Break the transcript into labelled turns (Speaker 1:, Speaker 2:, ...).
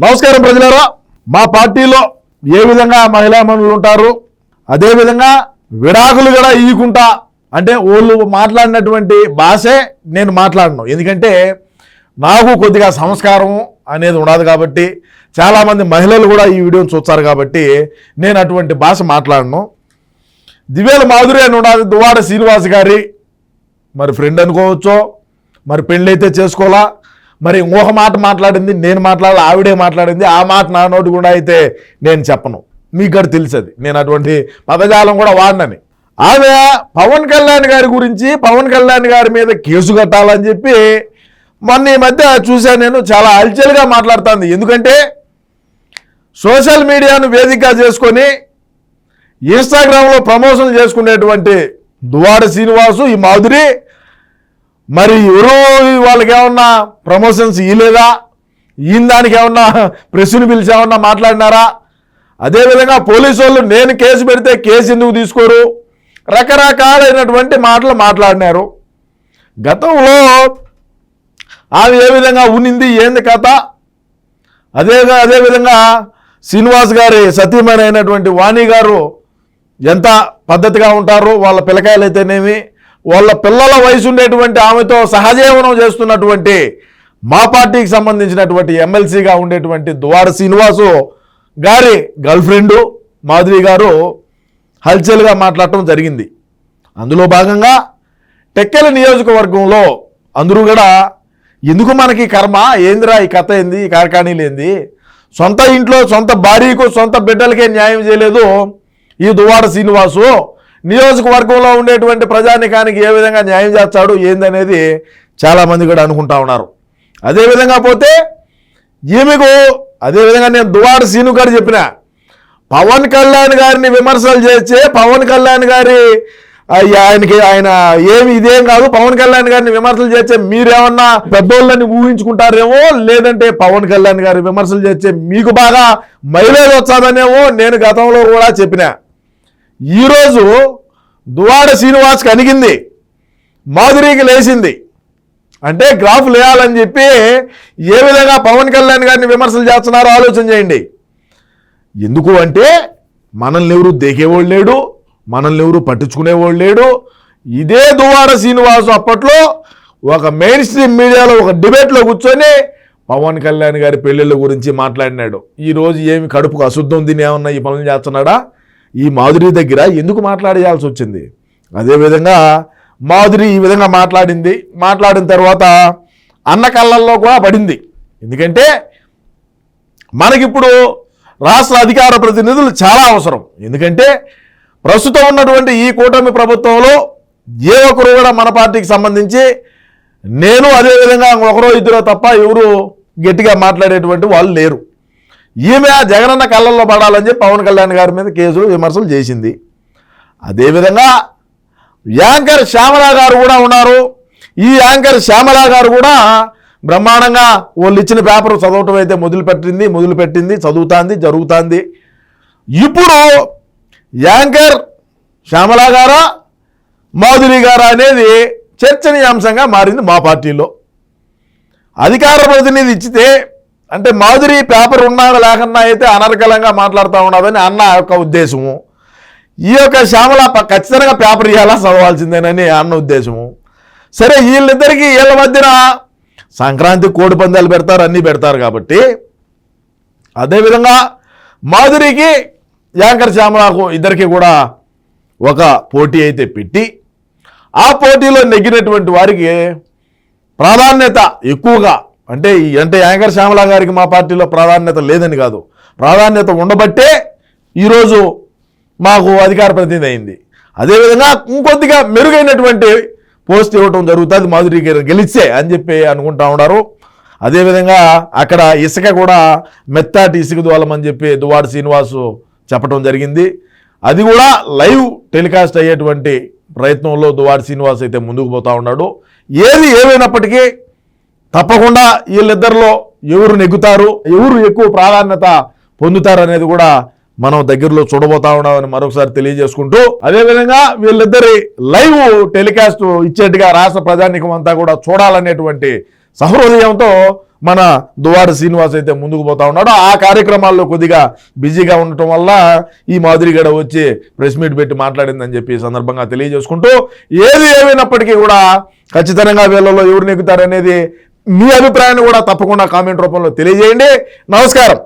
Speaker 1: నమస్కారం ప్రజలారా. మా పార్టీలో ఏ విధంగా మహిళా మనులు ఉంటారు అదేవిధంగా విడాకులు కూడా ఇయ్యకుంటా అంటే వాళ్ళు మాట్లాడినటువంటి భాషే నేను మాట్లాడను. ఎందుకంటే నాకు కొద్దిగా సంస్కారం అనేది ఉండదు కాబట్టి చాలామంది మహిళలు కూడా ఈ వీడియోని చూస్తారు కాబట్టి నేను అటువంటి భాష మాట్లాడను. దివ్యాల మాధురి అని ఉండాలి దువాడ శ్రీనివాస్ గారి మరి ఫ్రెండ్ అనుకోవచ్చో మరి పెళ్ళైతే చేసుకోవాలా మరి ఇంకొక మాట మాట్లాడింది నేను మాట్లాడాలి ఆవిడే మాట్లాడింది ఆ మాట నా నోటి కూడా అయితే నేను చెప్పను. మీకు కూడా తెలుసది. నేను అటువంటి పదజాలం కూడా వాడినని. ఆమె పవన్ కళ్యాణ్ గారి గురించి పవన్ కళ్యాణ్ గారి మీద కేసు కట్టాలని చెప్పి మొన్న ఈ మధ్య చూశాను నేను చాలా అల్చల్గా మాట్లాడుతుంది. ఎందుకంటే సోషల్ మీడియాను వేదికగా చేసుకొని ఇన్స్టాగ్రామ్లో ప్రమోషన్ చేసుకునేటువంటి దువాడ శ్రీనివాసు ఈ మాధురి మరి ఎవరో వాళ్ళకి ఏమన్నా ప్రమోషన్స్ ఇవ్వలేదా ఈయన దానికి ఏమన్నా ప్రెస్ని పిలిచి ఏమన్నా మాట్లాడినారా? అదేవిధంగా పోలీసు వాళ్ళు నేను కేసు పెడితే కేసు ఎందుకు తీసుకోరు? రకరకాలైనటువంటి మాటలు మాట్లాడినారు. గతంలో ఆమె ఏ విధంగా ఉనింది ఏంది కథ? అదే అదేవిధంగా శ్రీనివాస్ గారి సతీమణి అయినటువంటి వాణి గారు ఎంత పద్ధతిగా ఉంటారు? వాళ్ళ పిల్లకాయలు అయితేనేమి వాళ్ళ పిల్లల వయసు ఉండేటువంటి ఆమెతో సహజీవనం చేస్తున్నటువంటి మా పార్టీకి సంబంధించినటువంటి ఎమ్మెల్సీగా ఉండేటువంటి దువాడ శ్రీనివాసు గారి గర్ల్ ఫ్రెండు మాధురి గారు హల్చల్గా మాట్లాడటం జరిగింది. అందులో భాగంగా టెక్కెల నియోజకవర్గంలో అందరూ కూడా ఎందుకు మనకి కర్మ? ఏందిరా ఈ కథ ఏంది? ఈ కార్ఖానీలు ఏంది? సొంత ఇంట్లో సొంత భార్యకు సొంత బిడ్డలకే న్యాయం చేయలేదు ఈ దువాడ శ్రీనివాసు. నియోజకవర్గంలో ఉండేటువంటి ప్రజానికానికి ఏ విధంగా న్యాయం చేస్తాడు ఏందనేది చాలామంది కూడా అనుకుంటా ఉన్నారు. అదేవిధంగా పోతే ఈమెకు అదేవిధంగా నేను దువాడ శీను గారు చెప్పిన పవన్ కళ్యాణ్ గారిని విమర్శలు చేస్తే పవన్ కళ్యాణ్ గారి ఆయనకి ఆయన ఏమి ఇదేం కాదు పవన్ కళ్యాణ్ గారిని విమర్శలు చేస్తే మీరేమన్నా పెద్దోళ్ళని ఊహించుకుంటారేమో లేదంటే పవన్ కళ్యాణ్ గారి విమర్శలు చేస్తే మీకు బాగా మైలేజ్ వచ్చాదనేమో నేను గతంలో కూడా చెప్పిన. ఈరోజు దువాడ శ్రీనివాస్కి అణిగింది మాధురికి లేచింది. అంటే గ్రాఫ్ లేయాలని చెప్పి ఏ విధంగా పవన్ కళ్యాణ్ గారిని విమర్శలు చేస్తున్నారో ఆలోచన చేయండి. ఎందుకు అంటే మనల్ని ఎవరు దేకేవాళ్ళు లేడు మనల్ని ఎవరు పట్టించుకునేవాళ్ళు లేడు. ఇదే దువాడ శ్రీనివాసు అప్పట్లో ఒక మెయిన్ స్ట్రీమ్ మీడియాలో ఒక డిబేట్లో కూర్చొని పవన్ కళ్యాణ్ గారి పెళ్ళిళ్ళ గురించి మాట్లాడినాడు. ఈరోజు ఏమి కడుపుకు అశుద్ధం తిని ఏమన్నా ఈ పనులు చేస్తున్నాడా? ఈ మాధురి దగ్గర ఎందుకు మాట్లాడేయాల్సి వచ్చింది? అదేవిధంగా మాధురి ఈ విధంగా మాట్లాడింది. మాట్లాడిన తర్వాత అన్న కళ్ళల్లో కూడా పడింది. ఎందుకంటే మనకిప్పుడు రాష్ట్ర అధికార ప్రతినిధులు చాలా అవసరం. ఎందుకంటే ప్రస్తుతం ఉన్నటువంటి ఈ కూటమి ప్రభుత్వంలో ఏ ఒక్కరు కూడా మన పార్టీకి సంబంధించి నేను అదేవిధంగా ఒకరో ఇద్దరో తప్ప ఎవరు గట్టిగా మాట్లాడేటువంటి వాళ్ళు లేరు. ఈమె జగనన్న కళ్ళల్లో పడాలని చెప్పి పవన్ కళ్యాణ్ గారి మీద కేసులు విమర్శలు చేసింది. అదేవిధంగా యాంకర్ శ్యామల గారు కూడా ఉన్నారు. ఈ యాంకర్ శ్యామల గారు కూడా బ్రహ్మాండంగా వాళ్ళు ఇచ్చిన పేపర్ చదవటం అయితే మొదలుపెట్టింది మొదలుపెట్టింది చదువుతుంది జరుగుతుంది. ఇప్పుడు యాంకర్ శ్యామల గారా మాధురి గారా అనేది చర్చనీయాంశంగా మారింది మా పార్టీలో. అధికార ప్రతినిధి ఇచ్చితే అంటే మాధురి పేపర్ ఉన్నా లేకున్నా అయితే అనర్కలంగా మాట్లాడుతూ ఉన్నదని అన్న యొక్క ఉద్దేశము. ఈ యొక్క శ్యామల ఖచ్చితంగా పేపర్ ఇవ్వాలా చదవాల్సిందేనని అన్న ఉద్దేశము. సరే వీళ్ళిద్దరికీ వీళ్ళ మధ్యన సంక్రాంతి కోడి పందాలు పెడతారు అన్నీ పెడతారు కాబట్టి అదేవిధంగా మాధురికి యాంకర్ శ్యామలకు ఇద్దరికి కూడా ఒక పోటీ అయితే పెట్టి ఆ పోటీలో నెగ్గినటువంటి వారికి ప్రాధాన్యత ఎక్కువగా అంటే ఈ- అంటే యాంకర్ శ్యామలా గారికి మా పార్టీలో ప్రాధాన్యత లేదని కాదు. ప్రాధాన్యత ఉండబట్టే ఈరోజు మాకు అధికార ప్రతినిధి అయింది. అదేవిధంగా ఇంకొద్దిగా మెరుగైనటువంటి పోస్ట్ ఇవ్వటం జరుగుతుంది. మాధురి గారు గెలిచే అని చెప్పి అనుకుంటా ఉన్నారు. అదేవిధంగా అక్కడ ఇసుక కూడా మెత్తాటి ఇసుక దూలమని చెప్పి దువాడ శ్రీనివాసు చెప్పడం జరిగింది. అది కూడా లైవ్ టెలికాస్ట్ అయ్యేటువంటి ప్రయత్నంలో దువాడి శ్రీనివాస్ అయితే ముందుకు పోతా ఉన్నాడు. ఏది ఏమైనప్పటికీ తప్పకుండా వీళ్ళిద్దరిలో ఎవరు నెగ్గుతారు ఎవరు ఎక్కువ ప్రాధాన్యత పొందుతారు అనేది కూడా మనం దగ్గరలో చూడబోతా ఉన్నామని మరొకసారి తెలియజేసుకుంటూ అదేవిధంగా వీళ్ళిద్దరి లైవ్ టెలికాస్ట్ ఇచ్చేట్టుగా రాష్ట్ర ప్రజానికం అంతా కూడా చూడాలనేటువంటి సహృదయంతో మన దువారి శ్రీనివాస్ అయితే ముందుకు పోతా ఉన్నాడు. ఆ కార్యక్రమాల్లో కొద్దిగా బిజీగా ఉండటం వల్ల ఈ మాదిరిగడ వచ్చి ప్రెస్ మీట్ పెట్టి మాట్లాడిందని చెప్పి సందర్భంగా తెలియజేసుకుంటూ ఏది ఏమైనప్పటికీ కూడా ఖచ్చితంగా వీళ్ళలో ఎవరు నెగ్గుతారనేది మీ అభిప్రాయాన్ని కూడా తప్పకుండా కామెంట్ రూపంలో తెలియజేయండి. నమస్కారం.